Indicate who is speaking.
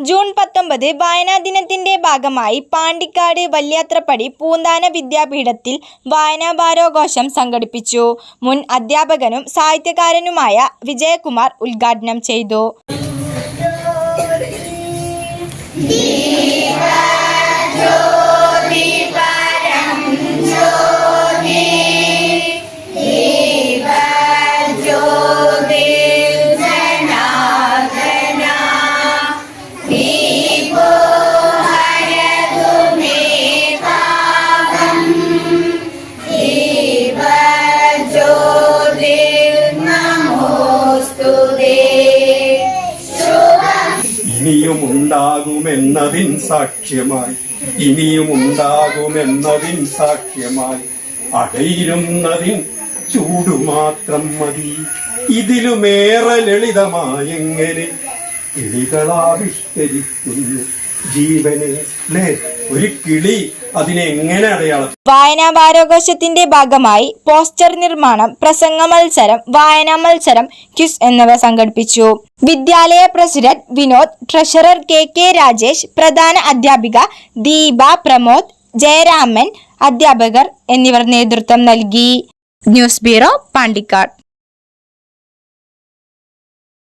Speaker 1: June പത്തൊമ്പത് വായനാ ദിനത്തിന്റെ ഭാഗമായി പാണ്ടിക്കാട് വല്യാത്രപ്പടി പൂന്താന വിദ്യാപീഠത്തിൽ വായനാ വാരോഘോഷം സംഘടിപ്പിച്ചു. മുൻ അധ്യാപകനും സാഹിത്യകാരനുമായ വിജയകുമാർ ഉദ്ഘാടനം ചെയ്തു.
Speaker 2: ഇനിയും ഉണ്ടാകുമെന്നതിൻ സാക്ഷ്യമായി. ഇനിയും ഉണ്ടാകുമെന്നതിൻ സാക്ഷ്യമായി. അടയിരുന്നതിൻ ചൂടുമാത്രം മതി. ഇതിലുമേറെ ലളിതമായെങ്ങനെ കിളികളാവിഷ്കരിക്കുന്നു ജീവനെ. ലേ ഒരു കിളി അതിനെങ്ങനെ അടയാളം?
Speaker 1: വായനാ വാരോഘോഷത്തിന്റെ ഭാഗമായി പോസ്റ്റർ നിർമ്മാണം പ്രസംഗ മത്സരം വായനാ മത്സരം ക്യുസ് എന്നിവ സംഘടിപ്പിച്ചു. വിദ്യാലയ president Vinod treasurer K K Rajesh പ്രധാന അധ്യാപിക ദീപ പ്രമോദ് ജയരാമൻ അധ്യാപകർ എന്നിവർ നേതൃത്വം നൽകി. News bureau Pandikkad.